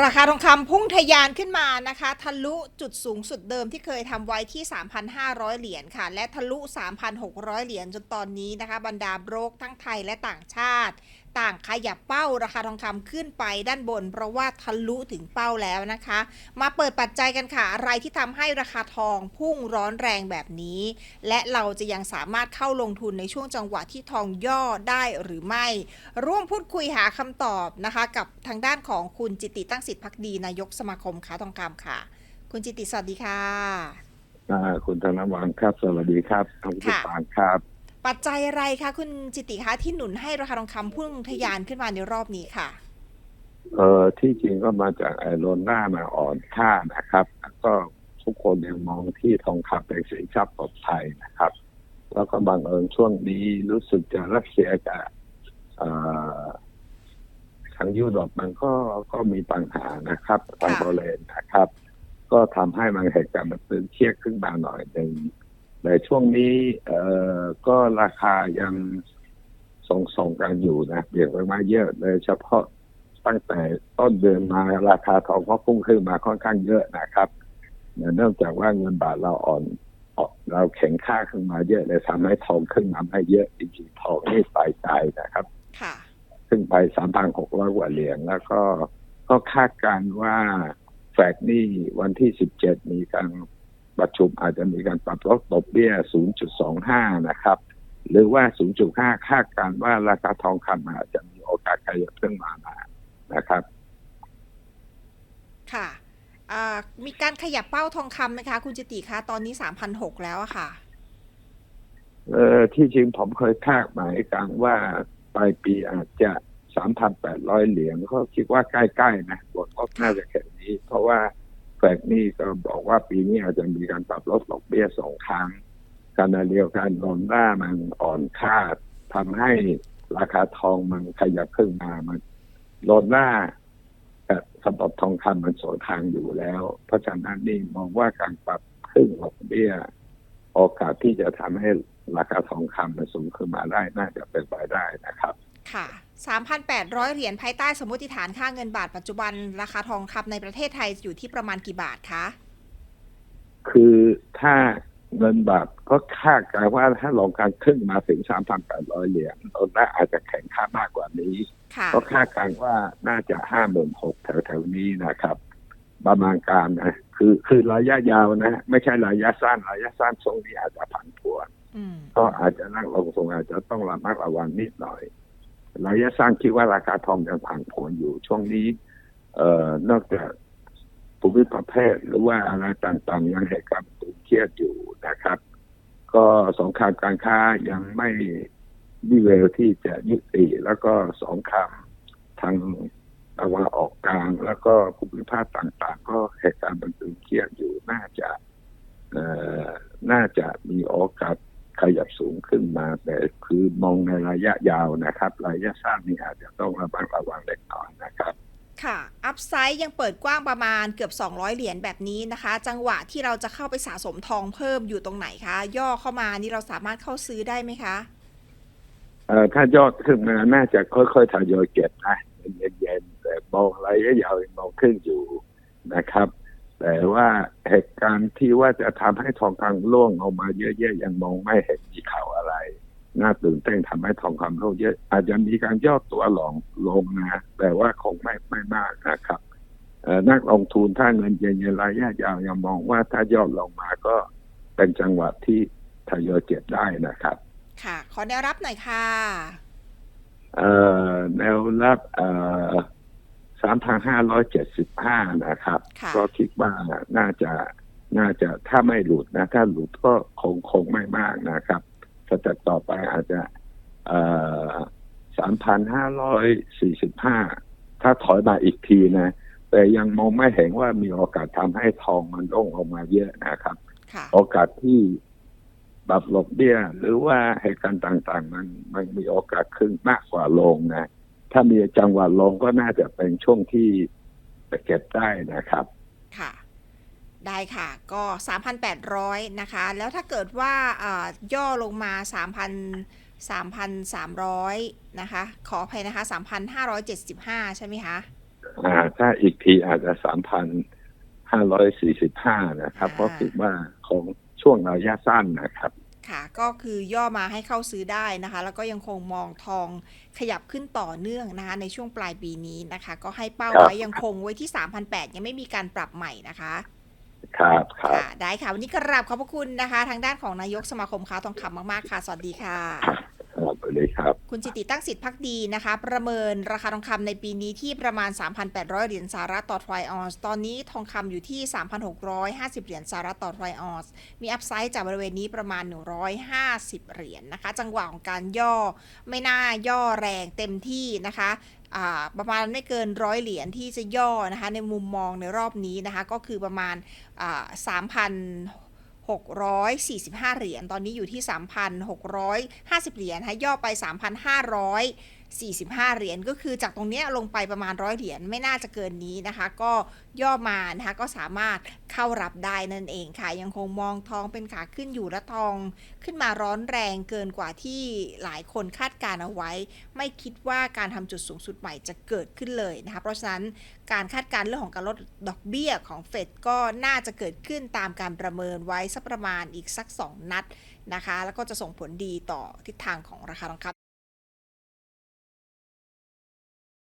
ราคาทองคำพุ่งทะยานขึ้นมานะคะ ทะลุจุดสูงสุดเดิมที่เคยทำไว้ที่ 3,500 เหรียญค่ะ และทะลุ 3,600 เหรียญจนตอนนี้นะคะ บรรดาโบรกทั้งไทยและต่างชาติ ต่างขยับเป้าราคาทองคำขึ้นไปด้านบน เพราะว่าทะลุถึงเป้าแล้วนะคะ มาเปิดปัจจัยกันค่ะ อะไรที่ทำให้ราคาทองพุ่งร้อนแรงแบบนี้ และเราจะยังสามารถเข้าลงทุนในช่วงจังหวะที่ทองย่อได้หรือไม่ ร่วมพูดคุยหาคำตอบนะคะ กับทางด้านของคุณจิติตั้งสิทธิพักดีนายกสมาคมค้าทองคำค่ะ คุณจิติสวัสดีค่ะคุณธนวัลครับ สวัสดีครับท่านผู้ฟังครับ ปัจจัยอะไรคะคุณจิติคะที่หนุนให้ราคาทองคำพุ่งทะยานขึ้นมาในรอบนี้ค่ะ เอ่อที่จริงก็มาจากไอโรนหน้ามาอ่อนค่านะครับแล้วก็ทุกคนยังมองที่ทองคำเป็นสินทรัพย์ปลอดภัยนะครับ แล้วก็บังเอิญช่วงนี้รู้สึกจะรัสเซียกับเอ่อทางยุโรปมันก็ก็มีปัญหานะครับทางโปแลนด์นะครับ ก็ทำให้มันเหตุการณ์มันตึงเครียดขึ้นมาหน่อยหนึ่ง ในช่วงนี้เอ่อก็ราคายังส่งส่งกันอยู่นะเปลี่ยนไปมาเยอะโดยเฉพาะตั้งแต่ต้นเดือนมาราคาทองก็พุ่งขึ้นมาค่อนข้างเยอะนะครับเนื่องจากว่าเงินบาทเราอ่อนอ่อนเราแข็งค่าขึ้นมาเยอะเลยทำให้ทองขึ้นมาไม่เยอะจริงๆทองนี่ไปไกลนะครับ ค่ะขึ้นไปสามพันหกร้อยกว่าเหรียญแล้วก็ก็คาดการณ์ว่าแฟกนี่วันที่สิบเจ็ดมีการ ประชุมอาจจะมีการปรับลดดอกเบี้ย 0.25 นะครับ หรือว่า 0.5 คาดการณ์ว่าราคาทองคำอาจจะมีโอกาสขยับขึ้นมานะครับ ค่ะอ่ามีการขยับเป้าทองคำไหมคะ คุณจิติคะ ตอนนี้ 3,600 แล้วอะค่ะ เออที่จริงผมเคยคาดหมายกันว่าปลายปีอาจจะ 3,800 เหรียญก็คิดว่าใกล้ ๆ นะบทก็น่าจะแค่นี้ เพราะว่าแฟกนี่ก็บอกว่าปีนี้อาจจะมีการปรับลดดอกเบี้ยสองครั้งขณะเดียวกันดอลลาร์มันอ่อนค่าทำให้ราคาทองมันขยับขึ้นมามันดอลลาร์กับสำหรับทองคำมันสวนทางอยู่แล้ว เพราะฉะนั้นนี่มองว่าการปรับขึ้นดอกเบี้ย โอกาสที่จะทำให้ราคาทองคำมันสูงขึ้นมาได้น่าจะเป็นไปได้นะครับ 3,800 เหรียญภายใต้สมมติฐานค่าเงินบาทปัจจุบัน ราคาทองคำในประเทศไทยอยู่ที่ประมาณกี่บาทคะ คือถ้าเงินบาทก็คาดการณ์ว่าถ้าลงการขึ้นมาถึง 3,800 เหรียญดอลลาร์อาจจะแข็งค่ามากกว่านี้ค่ะก็คาดการณ์ว่าน่าจะ 56,000แถวๆนี้นะครับ ประมาณการนะ คือคือระยะยาวนะ ไม่ใช่ระยะสั้น ระยะสั้นช่วงนี้อาจจะผันผวนอืมก็อาจจะนั่งลงทรงอาจจะต้องระมัดระวังนิดหน่อย ระยะสั้นคิดว่าราคาทองยังผันผวนอยู่ช่วงนี้ เอ่อนอกจากภูมิประเทศหรือว่าอะไรต่างๆ ยังเหตุการณ์ตึงเครียดอยู่นะครับ ก็สงครามการค้ายังไม่มีเวลที่จะยุติแล้วก็สงครามทางตะวันออกกลาง แล้วก็ภูมิภาคต่าง ๆ ก็เหตุการณ์มันตึงเครียดอยู่น่าจะเออน่าจะมีโอกาส ขยับสูงขึ้นมา แต่คือมองในระยะยาวนะครับ ระยะสั้นนี่อาจจะต้องระมัดระวังเล็กน้อยนะครับค่ะ อัพไซด์ยังเปิดกว้างประมาณเกือบ 200 เหรียญแบบนี้นะคะ จังหวะที่เราจะเข้าไปสะสมทองเพิ่มอยู่ตรงไหนคะ ย่อเข้ามานี่เราสามารถเข้าซื้อได้ไหมคะเอ่อถ้ายอดขึ้นมาน่าจะค่อยๆทยอยเก็บนะเย็นๆแต่มองระยะยาวยังมองขึ้นอยู่นะครับ แต่ว่าเหตุการณ์ที่ว่าจะทำให้ทองคำร่วงออกมาเยอะๆยังมองไม่เห็นมีข่าวอะไร น่าตื่นเต้นทำให้ทองคำร่วงเยอะ อาจจะมีการย่อตัวหลงลงนะ แต่ว่าคงไม่ไม่มากนะครับเอ่อนักลงทุนถ้าเงินเย็นๆระยะยาวยังมองว่าถ้ายอดลงมาก็เป็นจังหวะที่ทยอยเก็บได้นะครับ ค่ะ ขอแนวรับหน่อยค่ะ เอ่อแนวรับเอ่อ สามพันห้าร้อยเจ็ดสิบห้านะครับค่ะก็คิดว่าน่าจะน่าจะถ้าไม่หลุดนะ ถ้าหลุดก็คงคงไม่มากนะครับสเต็ปต่อไปอาจจะเอ่อสามพันห้าร้อยสี่สิบห้าถ้าถอยมาอีกทีนะ แต่ยังมองไม่เห็นว่ามีโอกาสทำให้ทองมันลงออกมาเยอะนะครับค่ะโอกาสที่ปรับลดเบี้ยหรือว่าเหตุการณ์ต่าง ๆ มันมันมีโอกาสขึ้นมากกว่าลงนะ ถ้ามีจังหวะลงก็น่าจะเป็นช่วงที่จะเก็บได้นะครับ ค่ะ ได้ค่ะ ก็ 3,800 นะคะ แล้วถ้าเกิดว่าเอ่อย่อลงมา 3,000 3,300 นะคะ ขออภัยนะคะ 3,575 ใช่ไหมคะ อ่า ถ้าอีกทีอาจจะสามพันห้าร้อยสี่สิบห้านะครับอ่าเพราะคิดว่าของช่วงระยะสั้นนะครับค่ะ ก็คือย่อมาให้เข้าซื้อได้นะคะ แล้วก็ยังคงมองทองขยับขึ้นต่อเนื่องนะคะ ในช่วงปลายปีนี้นะคะ ก็ให้เป้าครับไว้ยังคงไว้ที่3,800 ยังไม่มีการปรับใหม่นะคะ ครับครับค่ะได้ค่ะ วันนี้กราบขอบพระคุณนะคะ ทางด้านของนายกสมาคมค้าทองคำมากๆค่ะ สวัสดีค่ะ ครับสวัสดีครับ คุณจิติตั้งสิทธิ์พักดีนะคะ ประเมินราคาทองคำในปีนี้ที่ประมาณ 3,800 เหรียญสหรัฐต่อทรอยออนซ์ตอนนี้ทองคำอยู่ที่ 3,650 เหรียญสหรัฐต่อทรอยออนซ์มีอัพไซด์จากบริเวณนี้ประมาณ 150 เหรียญนะคะ จังหวะของการย่อไม่น่าย่อแรงเต็มที่นะคะประมาณไม่เกินร้อยเหรียญที่จะย่อนะคะในมุมมองในรอบนี้นะคะก็คือประมาณ3,000 645 เหรียญ ตอนนี้อยู่ที่ 3,650 เหรียญนะคะย่อไป 3,500 45 เหรียญก็คือจากตรงนี้ลงไปประมาณร้อยเหรียญไม่น่าจะเกินนี้นะคะ ก็ย่อมานะคะก็สามารถเข้ารับได้นั่นเองค่ะ ยังคงมองทองเป็นขาขึ้นอยู่และทองขึ้นมาร้อนแรงเกินกว่าที่หลายคนคาดการณ์เอาไว้ ไม่คิดว่าการทำจุดสูงสุดใหม่จะเกิดขึ้นเลยนะคะเพราะฉะนั้นการคาดการณ์เรื่องของการลดดอกเบี้ยของเฟดก็น่าจะเกิดขึ้นตามการประเมินไว้สักประมาณอีกสัก 2 นัดนะคะ แล้วก็จะส่งผลดีต่อทิศทางของราคาทองคำ